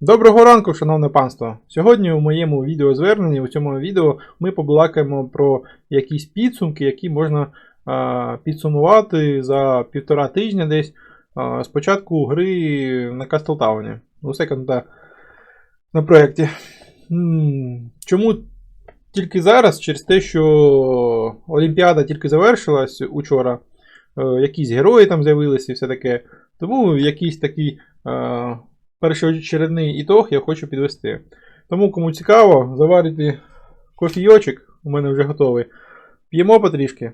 Доброго ранку, шановне панство! Сьогодні у моєму відеозверненні, у цьому відео, ми побалакаємо про якісь підсумки, які можна а, підсумувати за півтора тижня десь а, з початку гри на Кастлтауні. У Second на, проєкті. Чому тільки зараз? Через те, що Олімпіада тільки завершилась учора, е, якісь герої там з'явилися і все таке. Тому якийсь такий. е, першоочередний ітог я хочу підвести. Тому, кому цікаво, заварити кофійочок, у мене вже готовий. П'ємо потрішки.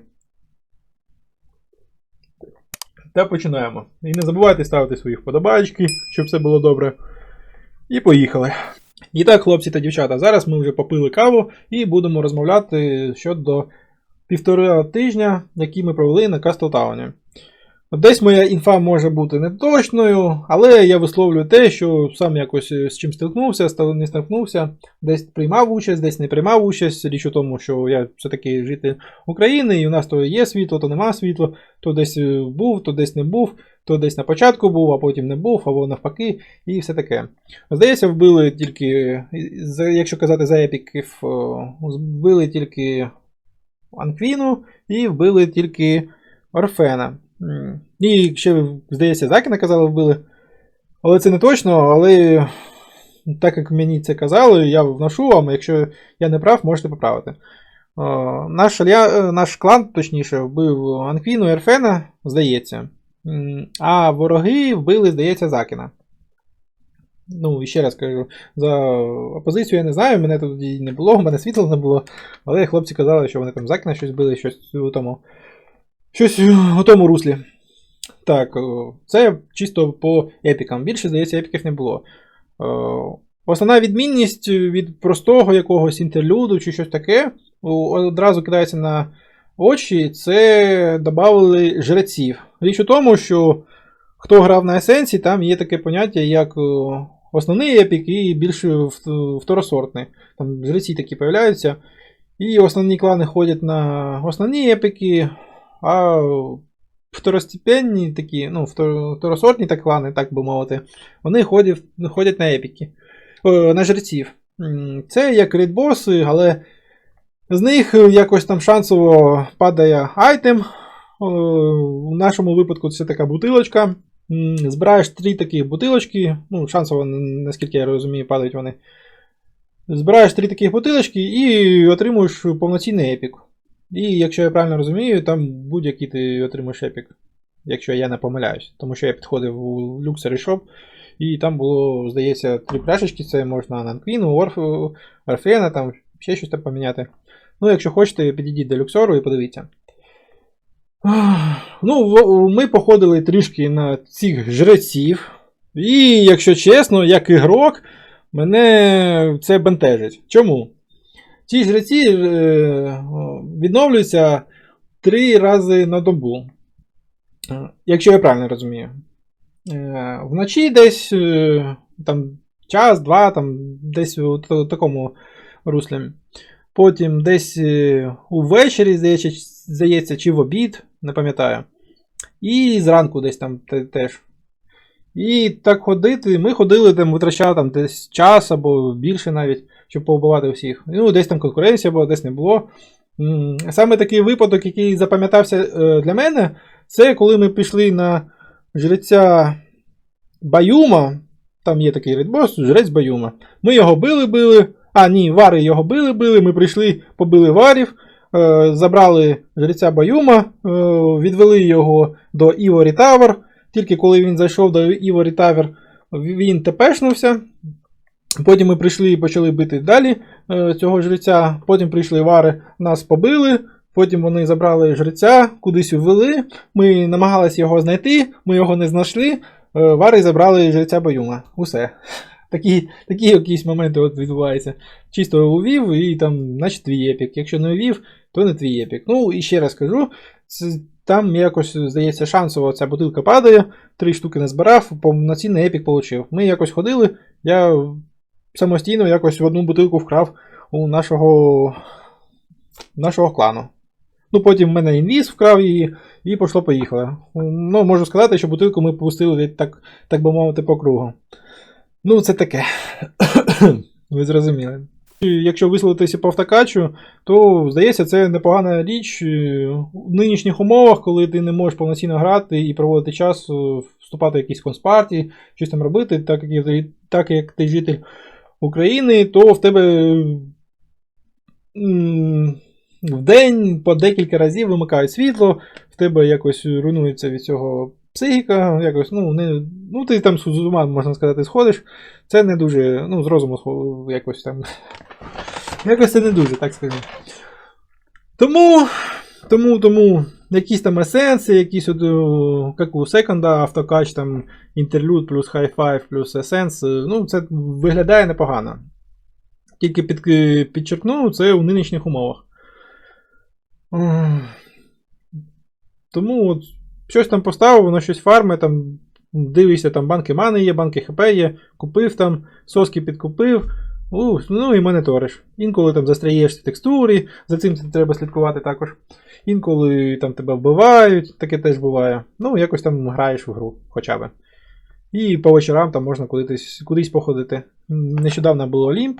Та починаємо. І не забувайте ставити свої вподобайки, щоб все було добре. І поїхали. І так, хлопці та дівчата, зараз ми вже попили каву і будемо розмовляти щодо півтора тижня, які ми провели на Кастлтауні. Десь моя інфа може бути неточною, але я висловлюю те, що сам якось з чим стикнувся, не стикнувся, десь приймав участь, десь не приймав участь. Річ у тому, що я все-таки житель України, і у нас то є світло, то нема світла, то десь е, був, то десь не був, то десь на початку був, а потім не був, або навпаки, і все таке. Здається, вбили тільки, якщо казати за епіків, вбили тільки Анквіну і вбили тільки Орфена. І ще, здається, Закіна казали, вбили. Але це не точно, але так як мені це казали, я вношу вам, якщо я не прав, можете поправити. Наш, е, наш клан, точніше, вбив Анквіну і Ерфена, здається. А вороги вбили, здається, Закіна. Ну, і ще раз кажу, за опозицію я не знаю, мене тоді не було, у мене світла не було. Але хлопці казали, що вони там Закіна щось били, щось у тому. Щось у тому руслі. Так, це чисто по епікам. Більше, здається, епіків не було. Основна відмінність від простого якогось інтерлюду чи щось таке одразу кидається на очі, це додали жреців. Річ у тому, що хто грав на есенції, там є таке поняття, як основний епік і більш второсортний. Там жреці такі появляються. І основні клани ходять на основні епіки, а второстепенні такі, ну, второсортні так клани, так би мовити, вони ходять, ходять на епіки, О, на жреців. Це як рейдбоси, але з них якось там шансово падає айтем. У нашому випадку це така бутилочка. Збираєш три такі бутилочки, ну, шансово, наскільки я розумію, падають вони. Збираєш три таких бутилочки і отримуєш повноцінний епік. І якщо я правильно розумію, там будь-який ти отримаєш епік, якщо я не помиляюсь. Тому що я підходив у Luxury Shop, і там було, здається, три пляшечки, це можна на Анквіну, Орф, Орфена, там ще щось там поміняти. Ну, якщо хочете, підійдіть до люксору і подивіться. Ну, ми походили трішки на цих жреців. І, якщо чесно, як ігрок, мене це бентежить. Чому? Ці жреці відновлюються три рази на добу. Е, Якщо я правильно розумію. Е, Вночі десь е, там, час, два, там, десь у такому руслі. Потім десь увечері, здається, здається, чи в обід, не пам'ятаю. І зранку десь там теж. І так ходити, ми ходили, там, витрачали там, десь час або більше навіть, щоб повбивати всіх. Ну, десь там конкуренція була, десь не було. Саме такий випадок, який запам'ятався е, для мене, це коли ми пішли на жреця Баюма. Там є такий редбос, жрець Баюма. Ми його били-били. А, ні, вари його били-били. Ми прийшли, побили варів, е, забрали жреця Баюма, е, відвели його до Іворі Тавер. Тільки коли він зайшов до Іворі Тавер, він тепешнувся. Потім ми прийшли і почали бити далі е, цього жреця. Потім прийшли вари, нас побили. Потім вони забрали жреця, кудись ввели. Ми намагалися його знайти, ми його не знайшли. Е, Вари забрали жреця Баюма. Усе. Такі, такі якісь моменти от відбуваються. Чисто увів і там, значить, твій епік. Якщо не увів, то не твій епік. Ну і ще раз кажу, це, там якось, здається, шансово ця бутилка падає, три штуки не збирав, повноцінний епік отримав. Ми якось ходили, я самостійно якось в одну бутилку вкрав у нашого, нашого клану. Ну, потім в мене інвіз вкрав її, і пішло-поїхало. Ну, можу сказати, що бутилку ми пустили так, так би мовити, по кругу. Ну, це таке. Ви зрозуміли. Якщо висловитися по автокачу, то здається, це непогана річ е, в нинішніх умовах, коли ти не можеш повноцінно грати і проводити час, е, вступати в якісь конспартії, щось там робити, так як, так як ти житель України, то в тебе в день по декілька разів вимикають світло, в тебе якось руйнується від цього психіка, якось, ну, не, ну ти там з ума, можна сказати, сходиш. Це не дуже, ну, з розуму якось там. Якось це не дуже, так скажу. Тому, тому, тому, якісь там есенси, якісь от, як у секонда, автокач, там, інтерлюд плюс Hi-Fi плюс есенс, е, ну, це виглядає непогано. Тільки під, підчеркну, це у нинішніх умовах. Тому от щось там поставив, воно щось фарми, там дивишся, там банки мани є, банки ХП є, купив там, соски підкупив. У, ну і моніториш. Інколи там застряєшся в текстурі, за цим треба слідкувати також. Інколи там тебе вбивають, таке теж буває. Ну, якось там граєш в гру, хоча б. І по вечорам там можна кудись, кудись походити. Нещодавно було Олімп,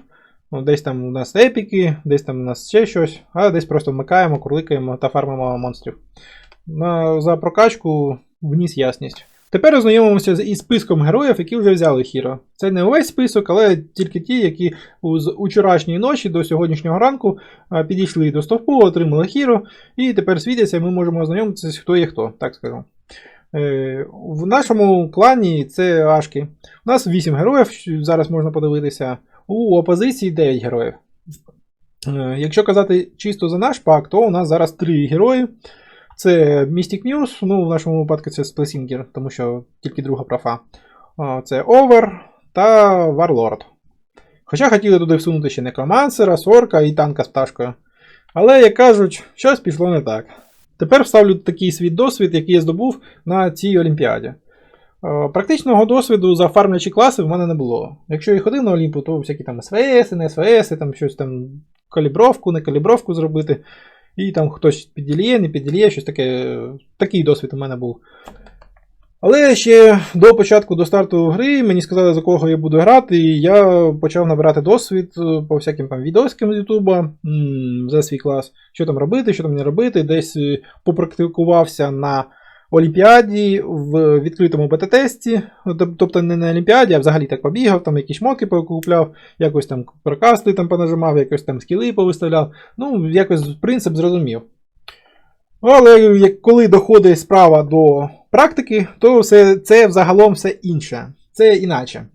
ну, десь там у нас епіки, десь там у нас ще щось, а десь просто вмикаємо, курликаємо та фармимо монстрів. За прокачку вніс ясність. Тепер ознайомимося із списком героїв, які вже взяли Хіро. Це не увесь список, але тільки ті, які з учорашньої ночі до сьогоднішнього ранку підійшли до стовпу, отримали Хіро, і тепер світяться, ми можемо ознайомитися, хто є хто, так скажу. Е, в нашому клані це Ашки. У нас 8 героїв, зараз можна подивитися. У опозиції 9 героїв. Е, Якщо казати чисто за наш пак, то у нас зараз 3 герої. Це Mystic News, ну в нашому випадку це Сплесінгер, тому що тільки друга профа. Це Овер та Warlord. Хоча хотіли туди всунути ще Некромансера, Сорка і танка з пташкою. Але, як кажуть, щось пішло не так. Тепер вставлю такий свій досвід, який я здобув на цій Олімпіаді. Практичного досвіду за фармлячі класи в мене не було. Якщо я ходив на Олімпу, то всякі там СВС, не СВС, там щось там калібровку, не калібровку зробити. І там хтось підділіє, не підділіє, щось таке. Такий досвід у мене був. Але ще до початку до старту гри мені сказали, за кого я буду грати, і я почав набирати досвід е, по всяким там відоскам з Ютуба за свій клас, що там робити, що там не робити. Десь е, попрактикувався на Олімпіаді в відкритому бета-тесті, тобто не на Олімпіаді, а взагалі так побігав, там якісь шмотки покупляв, якось там прокасти там понажимав, якось там скіли повиставляв. Ну, якось принцип зрозумів. Але коли доходить справа до практики, то все, це взагалом все інше. Це іначе.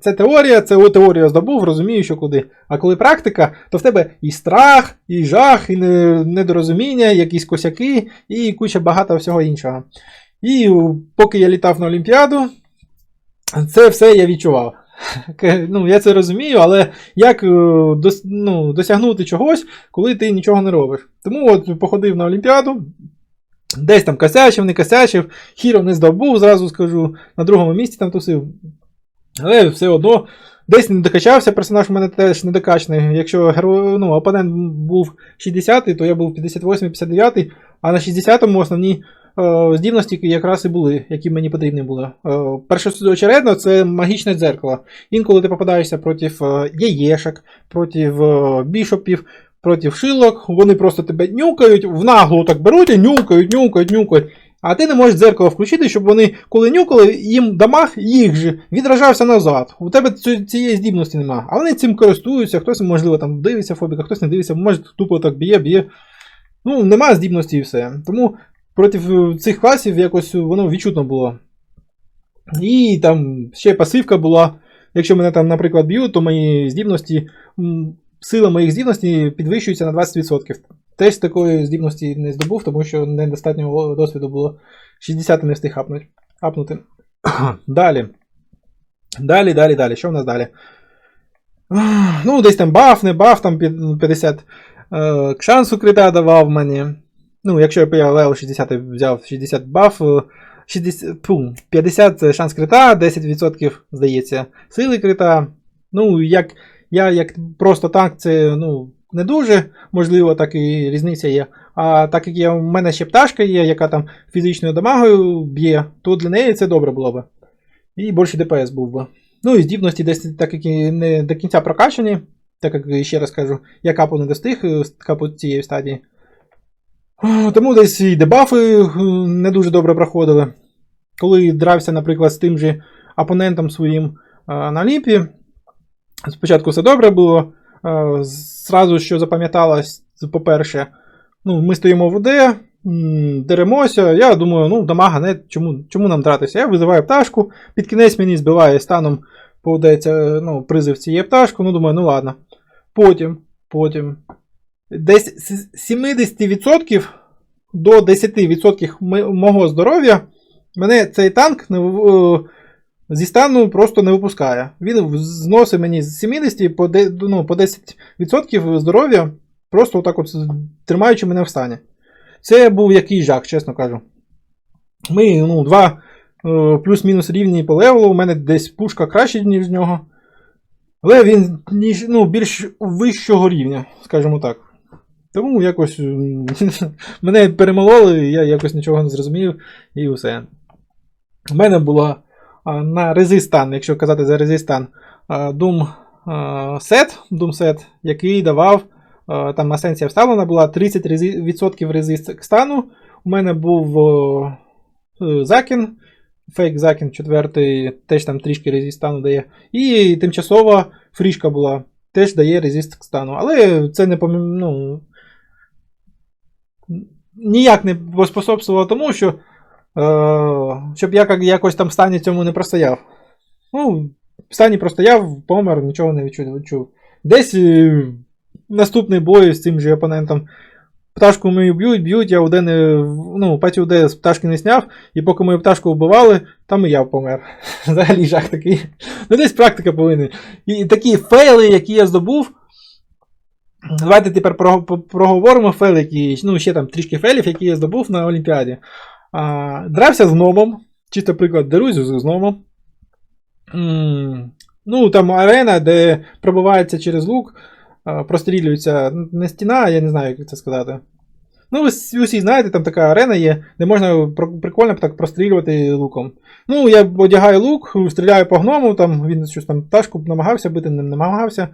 Це теорія, це теорію здобув, розумію, що куди. А коли практика, то в тебе і страх, і жах, і не- недорозуміння, якісь косяки, і куча багато всього іншого. І поки я літав на Олімпіаду, це все я відчував. Ну, я це розумію, але як е, ну, досягнути чогось, коли ти нічого не робиш. Тому от походив на Олімпіаду, десь там косячив, не косячив, хіро не здобув, зразу скажу, на другому місці там тусив. Але все одно десь не докачався, персонаж у мене теж не докачаний. Якщо ну, опонент був 60-й, то я був 58-59, а на 60-му основні е, здібності якраз і були, які мені потрібні були. Е, першоочередно це магічне дзеркало. Інколи ти попадаєшся проти е, яєшок, проти е, бішопів, проти шилок, вони просто тебе нюкають, в наглу так беруть і нюкають, нюкають, нюкають. А ти не можеш дзеркало включити, щоб вони, коли нюкали, їм дамаг їх же відражався назад. У тебе цієї здібності нема. А вони цим користуються, хтось, можливо, там дивиться фобіка, хтось не дивиться, може тупо так б'є, б'є. Ну, нема здібності і все. Тому проти е, цих класів якось воно відчутно було. І там ще пасивка була. Якщо мене там, наприклад, б'ють, то мої здібності, сила моїх здібностей підвищується на 20%. Теж такої здібності не здобув, тому що недостатньо досвіду було 60 не встиг апнути. Далі. Далі, далі, далі. Що в нас далі? Ну, десь там баф, не баф, там 50 е, шансу крита давав мені. Ну, якщо я левел 60 взяв 60 баф, е, 60, тьфу, 50 це шанс крита, 10% здається, сили крита. Ну, як я як просто танк, це ну, не дуже можливо, так і різниця є. А так як я, у мене ще пташка є, яка там фізичною дамагою б'є, то для неї це добре було б. І більше ДПС був би. Ну і здібності десь так як і не до кінця прокачані, так як ще раз кажу, я капу не достиг е, капу цієї стадії. Тому десь і дебафи е, не дуже добре проходили. Коли дрався, наприклад, з тим же опонентом своїм е, на ліпі, спочатку все добре було. Е, Зразу, що запам'яталось, по-перше, ну, ми стоїмо в УД, деремося. Я думаю, ну, дамага, не, чому, чому нам дратися? Я визиваю пташку, під кінець мені збиває станом, поведається ну, призив цієї пташки, ну думаю, ну ладно. Потім, потім. Десь з 70% до 10% мого здоров'я мене цей танк не, е, зі стану просто не випускає. Він зносить мені з 70 по, ну, по 10% здоров'я, просто отак от тримаючи мене в стані. Це був який жах, чесно кажу. Ми, ну, два е, плюс-мінус рівні по левелу, у мене десь пушка краще, ніж в нього. Але він ну, більш вищого рівня, скажімо так. Тому якось мене перемололи, я якось нічого не зрозумів, і все. У мене була на резистан, якщо казати за резистан, Doom Set, Doom Set, який давав, там асенція вставлена була 30% резист к стану. У мене був е, Закін, фейк Закін, четвертий, теж там трішки резист стану дає. І тимчасова фрішка була, теж дає резист к стану. Але це не ну, ніяк не поспособствувало тому, що щоб я як- якось там в стані цьому не простояв. Ну, в стані простояв, помер, нічого не відчув. Десь е, наступний бой з цим же опонентом. Пташку мою б'ють, б'ють, я УД не, ну, паті УД з пташки не сняв, і поки мою пташку вбивали, там і я помер. Взагалі жах такий. Ну, десь практика повинна. І такі фейли, які я здобув. Давайте тепер проговоримо фейли, які, ну, ще там трішки фейлів, які я здобув на Олімпіаді. А, дрався з гномом. Чисто приклад, дерусь з гномом. М, Ну, там арена, де пробивається через лук, прострілюється не стіна, я не знаю, як це сказати. Ну, ви усі знаєте, там така арена є, де можна прикольно так прострілювати луком. Ну, я одягаю лук, стріляю по гному, там він щось там пташку намагався бити, не намагався.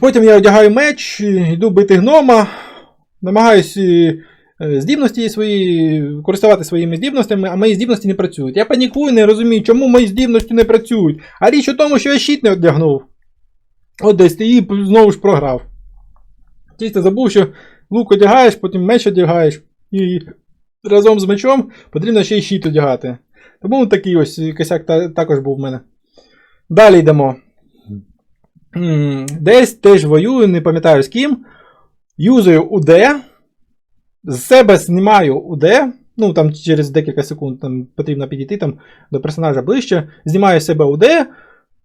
Потім я одягаю меч, йду бити гнома, намагаюсь е, здібності свої, користувати своїми здібностями, а мої здібності не працюють. Я панікую, не розумію, чому мої здібності не працюють. А річ у тому, що я щит не одягнув. От десь ти і знову ж програв. Чисто забув, що лук одягаєш, потім меч одягаєш, і разом з мечом потрібно ще й щит одягати. Тому такий ось косяк та- також був в мене. Далі йдемо. Десь теж воюю, не пам'ятаю з ким. Юзаю УД. З себе знімаю УД. Ну, там через декілька секунд там, потрібно підійти там, до персонажа ближче. Знімаю з себе УД.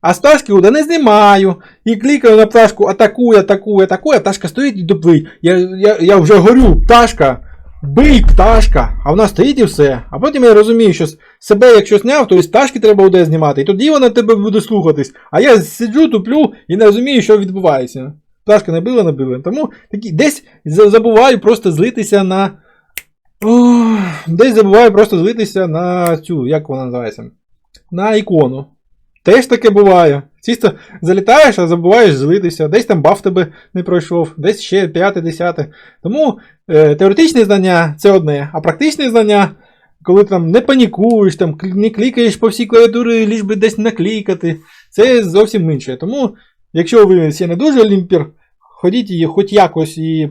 А з пташки УД не знімаю. І клікаю на пташку, атакую, атакую, атакую, а пташка стоїть і дуплить. Я, я, я вже горю, пташка. Бий, пташка! А вона стоїть і все. А потім я розумію, що себе, якщо зняв, то з пташки треба УД знімати. І тоді вона тебе буде слухатись. А я сиджу, туплю і не розумію, що відбувається. Пташка не била. Тому такі, десь забуваю просто злитися на. Ох, десь забуваю просто злитися на цю, як вона називається? На ікону. Теж таке буває. Чисто залітаєш, а забуваєш злитися. Десь там баф тебе не пройшов, десь ще п'яте, десяте. Тому е, теоретичні знання це одне, а практичні знання, коли там не панікуєш, там не клікаєш по всій клавіатурі, ліж би десь наклікати, це зовсім інше. Тому, якщо ви ще не дуже олімпір, ходіть і хоч якось і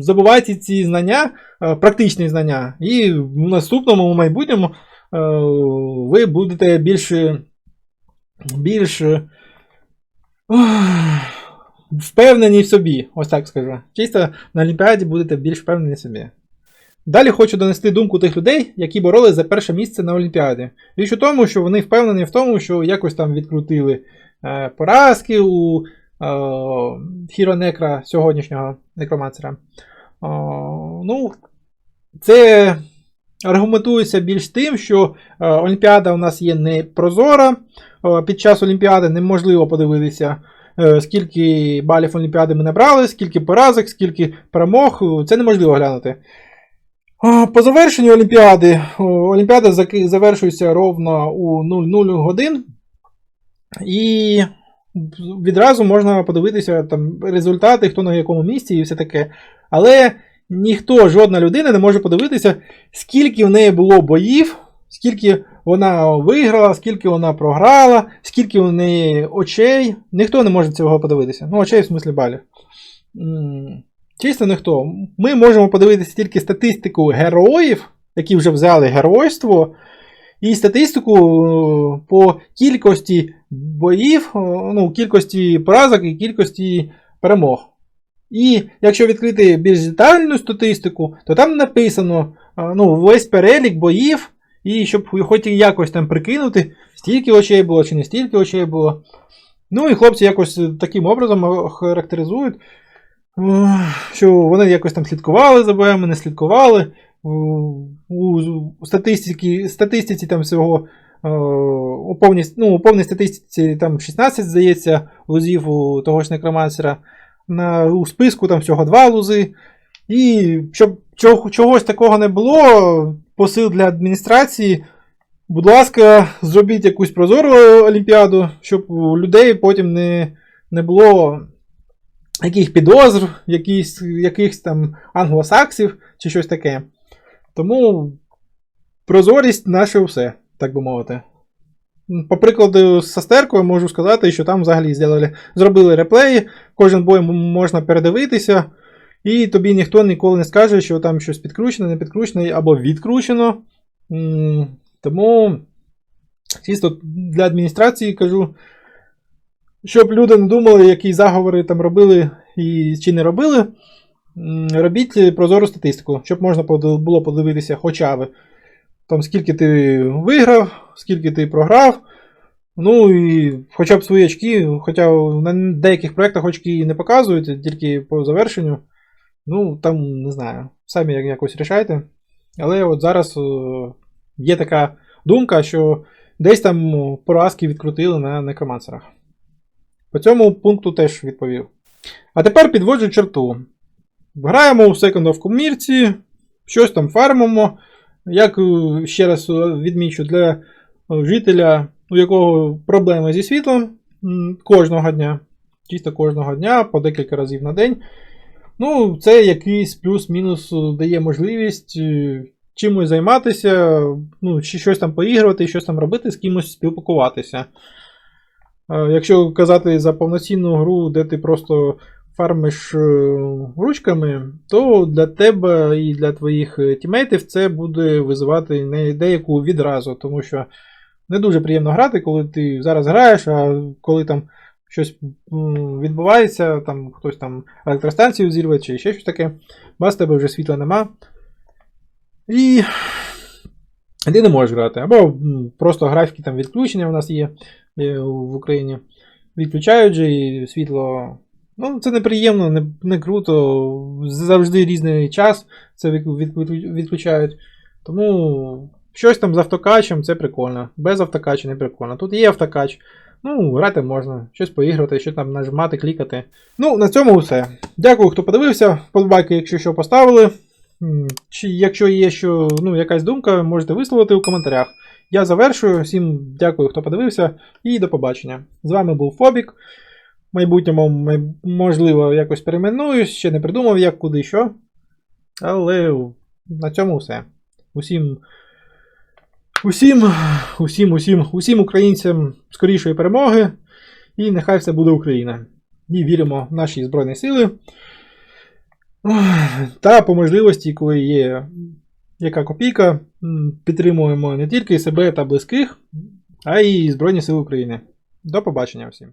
забувайте ці знання, е, практичні знання, і в наступному в майбутньому е, ви будете більш, більш впевнені в собі, ось так скажу. Чисто на Олімпіаді будете більш впевнені в собі. Далі хочу донести думку тих людей, які боролись за перше місце на Олімпіаді. Річ у тому, що вони впевнені в тому, що якось там відкрутили е, поразки у е, Хіро Некра сьогоднішнього некромансера. Е, ну, це аргументується більш тим, що е, Олімпіада у нас є не прозора. Е, під час Олімпіади неможливо подивитися, скільки балів Олімпіади ми набрали, скільки поразок, скільки перемог. Це неможливо глянути. По завершенню Олімпіади, Олімпіада завершується ровно у 00 годин. І відразу можна подивитися там результати, хто на якому місці і все таке. Але ніхто, жодна людина не може подивитися, скільки в неї було боїв, скільки вона виграла, скільки вона програла, скільки у неї очей. Ніхто не може цього подивитися. Ну, очей в смислі балів. М, Чисто ніхто. Ми можемо подивитися тільки статистику героїв, які вже взяли геройство, і статистику е, по кількості боїв, е, ну, кількості поразок і кількості перемог. І якщо відкрити більш детальну статистику, то там написано е, ну, весь перелік боїв, і щоб хоч якось там прикинути, стільки очей було чи не стільки очей було. Ну і хлопці якось таким образом характеризують, що вони якось там слідкували за боями, не слідкували. У, статистиці, статистиці там всього е, у повній, ну, у повній статистиці там 16, здається, лузів у того ж некромансера. На, у списку там всього 2 лузи. І щоб чого, чогось такого не було, посил для адміністрації. Будь ласка, зробіть якусь прозору олімпіаду, щоб у людей потім не, не було яких підозр, якихось там англосаксів чи щось таке. Тому прозорість наше все, так би мовити. По прикладу з Састеркою можу сказати, що там взагалі зробили, зробили реплеї, кожен бой можна передивитися, і тобі ніхто ніколи не скаже, що там щось підкручено, не підкручено або відкручено. Тому чисто для адміністрації кажу, щоб люди не думали, які заговори там робили і чи не робили. Робіть прозору статистику, щоб можна було подивитися хоча б там скільки ти виграв, скільки ти програв. Ну і хоча б свої очки, хоча на деяких проєктах очки не показують, тільки по завершенню. Ну, там не знаю, самі якось рішайте. Але от зараз е, є така думка, що десь там поразки відкрутили на некромансерах. По цьому пункту теж відповів. А тепер підводжу черту. Граємо у Second of Commerce, щось там фармимо. Як е, ще раз е, відмічу, для е, жителя, у якого проблеми зі світлом кожного дня, чисто кожного дня, по декілька разів на день. Ну, це якийсь плюс-мінус дає можливість чимось займатися, ну, щось там поігрувати, щось там робити, з кимось спілкуватися. Якщо казати за повноцінну гру, де ти просто фармиш е, ручками, то для тебе і для твоїх е, тімейтів це буде визивати не деяку відразу, тому що не дуже приємно грати, коли ти зараз граєш, а коли там щось відбувається, там хтось там електростанцію зірве чи ще щось таке, без тебе вже світла нема. І ти не можеш грати. Або просто графіки там відключення у нас є е, в Україні. Відключають же і світло. Ну, це неприємно, не, не круто. Завжди різний час це від, від, від- відключають. Тому щось там з автокачем це прикольно. Без автокача не прикольно. Тут є автокач. Ну, грати можна, щось поіграти, що там нажимати, клікати. Ну, на цьому все. Дякую, хто подивився. Подбайки, якщо що поставили. Чи якщо є що, ну, якась думка, можете висловити у коментарях. Я завершую. Всім дякую, хто подивився, і до побачення. З вами був Фобік. В майбутньому, можливо, якось перейменуюсь, ще не придумав, як куди що. Але на цьому все. Усім. Усім, усім, усім, усім українцям скорішої перемоги. І нехай все буде Україна. І віримо в наші Збройні Сили. Та по можливості, коли є яка копійка, підтримуємо не тільки себе та близьких, а й Збройні Сили України. До побачення всім.